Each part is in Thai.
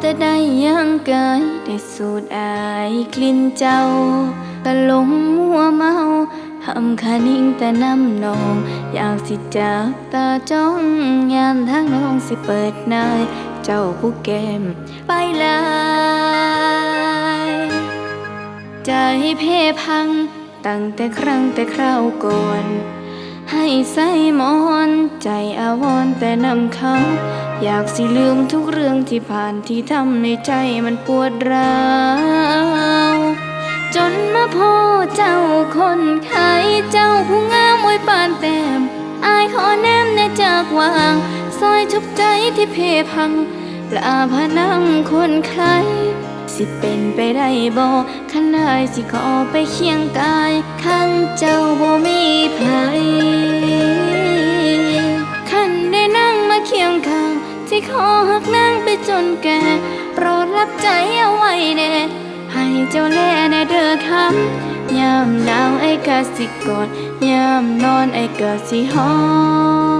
แต่ได้ยังกายได้สูดอายกลิ่นเจ้าก็หลงมัวเมาทำคานิ่งแต่น้ำนอง อยากสิจับตาจ้องยามทางน้องสิเปิดนายเจ้าผู้แก้มไปลายใจเพพัง ตั้งแต่ครั้งแต่คราวก่อน ให้ใส่หมอน ใจอาวรแต่นำเขา อยากสิลืมทุกเรื่องที่ผ่านที่ทำในใจมันปวดร้าวจนมาพอเจ้าคนขายเจ้าผู้งามไว้ปานแต้มอายขอแนมในจากวางซอยทุกใจที่เพพังแลาพนังคนขายสิเป็นไปได้บ่ขันายสิขอไปเคียงกายขันเจ้าบ่มีภัย รับใจเอาไว้แน่ให้เจ้าแลในเด้อคำยามหนาวไอ้กะสิกอดยามนอนไอ้กะสิหอม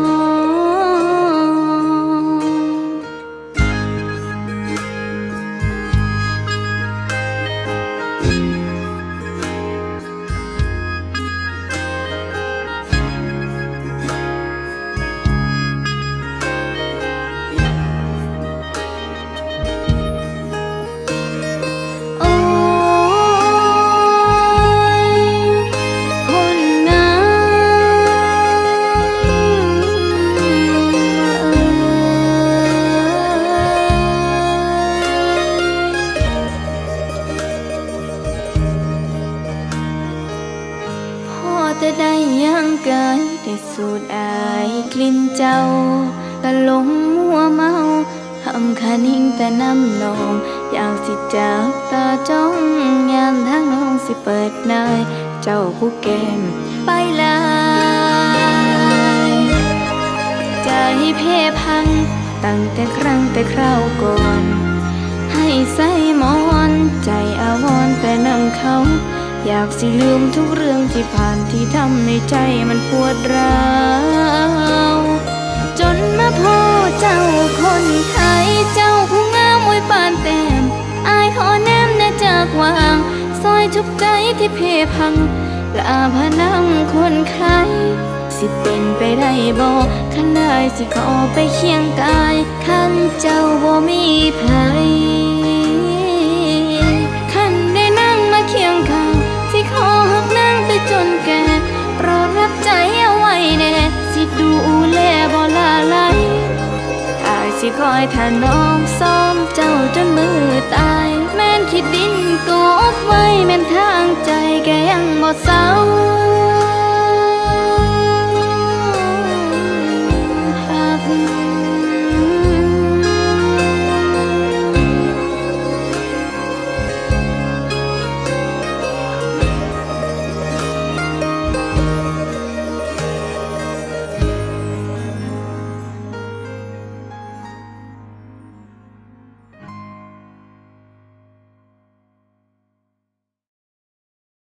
แต่ได้ยังกายได้สูดอายกลิ่นเจ้าก็หลงมัวเมาทำคานิ่งแต่น้ำนองอยากสิจับตาจ้องยามทางน้องสิเปิดนายเจ้าผู้แก้มไปลายใจเพพังตั้งแต่ครั้งแต่คราวก่อน ให้ใส่หมอน ใจอาวรแต่นำเขา อยากสิลืมทุกเรื่องที่ผ่านที่ทำในใจมันปวดร้าวจนมาพอเจ้าคนไทยเจ้าผู้งามไว้ปานแต้มอายขอแนมแน่จากวางซอยทุกใจที่เพพังละอาพนังคนไข้สิเป็นไปได้บ่ขันได้สิขอไปเคียงกายขันเจ้าบ่มีภัย ที่คอยท่าน้อมซ้อมเจ้าจนมือตาย แม่นคิดดินกอบไว้ แม่นทางใจแกยังบ่เศร้า